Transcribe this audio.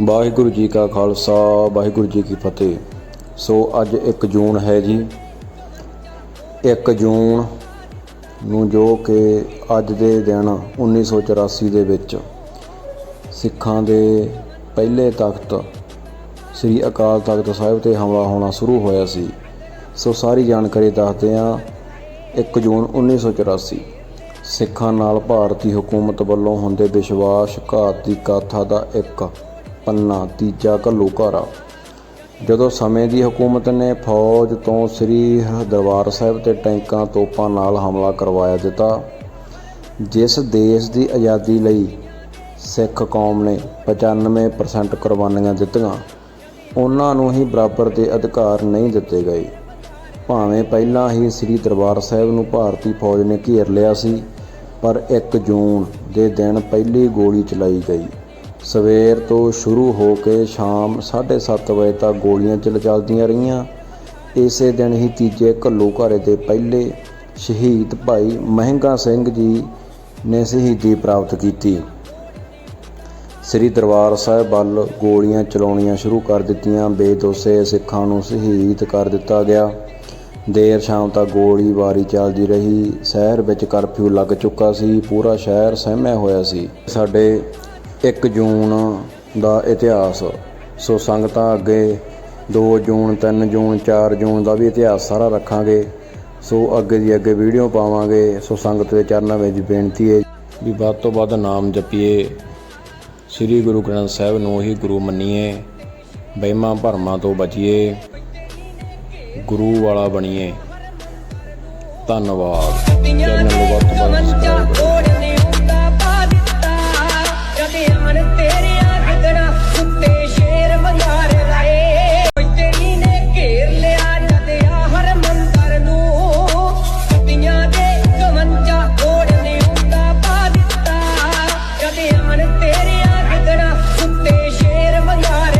ਵਾਹਿਗੁਰੂ ਜੀ ਕਾ ਖਾਲਸਾ, ਵਾਹਿਗੁਰੂ ਜੀ ਕੀ ਫਤਿਹ। ਸੋ ਅੱਜ 1 ਜੂਨ ਹੈ ਜੀ। 1 ਜੂਨ ਨੂੰ ਜੋ ਕਿ ਅੱਜ ਦੇ ਦਿਨ 1984 ਦੇ ਵਿੱਚ ਸਿੱਖਾਂ ਦੇ ਪਹਿਲੇ ਤਖਤ ਸ੍ਰੀ ਅਕਾਲ ਤਖਤ ਸਾਹਿਬ ਤੇ ਹਮਲਾ ਹੋਣਾ ਸ਼ੁਰੂ ਹੋਇਆ ਸੀ। ਸੋ ਸਾਰੀ ਜਾਣਕਾਰੀ ਦੱਸਦੇ ਹਾਂ 1 ਜੂਨ 1984 ਸਿੱਖਾਂ ਨਾਲ ਭਾਰਤੀ ਹਕੂਮਤ ਵੱਲੋਂ ਹੁੰਦੇ ਵਿਸ਼ਵਾਸਘਾਤ ਦੀ ਕਾਥਾ ਦਾ ਇੱਕ ਪੰਨਾ, ਤੀਜਾ ਘੱਲੂਘਾਰਾ ਜਦੋਂ ਸਮੇਂ ਦੀ ਹਕੂਮਤ ਨੇ ਫੌਜ ਤੋਂ ਸ੍ਰੀ ਦਰਬਾਰ ਸਾਹਿਬ ਤੇ ਟੈਂਕਾਂ ਤੋਪਾਂ ਨਾਲ ਹਮਲਾ ਕਰਵਾਇਆ ਦਿੱਤਾ, ਜਿਸ ਦੇਸ਼ ਦੀ ਆਜ਼ਾਦੀ ਲਈ ਸਿੱਖ ਕੌਮ ਨੇ 95% ਕੁਰਬਾਨੀਆਂ ਦਿੱਤੀਆਂ, ਉਹਨਾਂ ਨੂੰ ਹੀ ਬਰਾਬਰ ਦੇ ਅਧਿਕਾਰ ਨਹੀਂ ਦਿੱਤੇ ਗਏ। ਭਾਵੇਂ ਪਹਿਲਾਂ ਹੀ ਸ੍ਰੀ ਦਰਬਾਰ ਸਾਹਿਬ ਨੂੰ ਭਾਰਤੀ ਫੌਜ ਨੇ ਘੇਰ ਲਿਆ ਸੀ, ਪਰ 1 ਜੂਨ ਦੇ ਦਿਨ ਪਹਿਲੀ ਗੋਲੀ ਚਲਾਈ ਗਈ। ਸਵੇਰ ਤੋਂ ਸ਼ੁਰੂ ਹੋ ਕੇ ਸ਼ਾਮ 7:30 ਵਜੇ ਤੱਕ ਗੋਲੀਆਂ ਚੱਲ ਚੱਲਦੀਆਂ ਰਹੀਆਂ। ਇਸੇ ਦਿਨ ਹੀ ਤੀਜੇ ਘੱਲੂ ਘਾਰੇ ਦੇ ਪਹਿਲੇ ਸ਼ਹੀਦ ਭਾਈ ਮਹਿੰਗਾ ਸਿੰਘ ਜੀ ਨੇ ਸ਼ਹੀਦੀ ਪ੍ਰਾਪਤ ਕੀਤੀ। ਸ੍ਰੀ ਦਰਬਾਰ ਸਾਹਿਬ ਵੱਲ ਗੋਲੀਆਂ ਚਲਾਉਣੀਆਂ ਸ਼ੁਰੂ ਕਰ ਦਿੱਤੀਆਂ। ਬੇਦੋਸੇ ਸਿੱਖਾਂ ਨੂੰ ਸ਼ਹੀਦ ਕਰ ਦਿੱਤਾ ਗਿਆ। ਦੇਰ ਸ਼ਾਮ ਤੱਕ ਗੋਲੀਬਾਰੀ ਚੱਲਦੀ ਰਹੀ। ਸ਼ਹਿਰ ਵਿੱਚ ਕਰਫਿਊ ਲੱਗ ਚੁੱਕਾ ਸੀ। ਪੂਰਾ ਸ਼ਹਿਰ ਸਹਿਮਿਆ ਹੋਇਆ ਸੀ। ਸਾਡੇ 1 ਜੂਨ ਦਾ ਇਤਿਹਾਸ। ਸੋ ਸੰਗਤਾਂ ਅੱਗੇ 2 ਜੂਨ 3 ਜੂਨ 4 ਜੂਨ ਦਾ ਵੀ ਇਤਿਹਾਸ ਸਾਰਾ ਰੱਖਾਂਗੇ। ਸੋ ਅੱਗੇ ਦੀ ਅੱਗੇ ਵੀਡੀਓ ਪਾਵਾਂਗੇ। ਸੋ ਸੰਗਤ ਦੇ ਚਰਨਾਂ ਵਿੱਚ ਬੇਨਤੀ ਹੈ ਵੀ ਵੱਧ ਤੋਂ ਵੱਧ ਨਾਮ ਜਪੀਏ। ਸ੍ਰੀ ਗੁਰੂ ਗ੍ਰੰਥ ਸਾਹਿਬ ਨੂੰ ਹੀ ਗੁਰੂ ਮੰਨੀਏ। ਵਹਿਮਾਂ ਭਰਮਾਂ ਤੋਂ ਬਚੀਏ। ਗੁਰੂ ਵਾਲਾ ਬਣੀਏ। ਧੰਨਵਾਦ। ਚੈਨਲ ਨੂੰ ਵੱਧ ਤੋਂ ਵੱਧ ਤੇਰੀਆਂ ਕਿਤਨਾ ਕੁੱਤੇ ਸ਼ੇਰ ਵੰਗਾਰੇ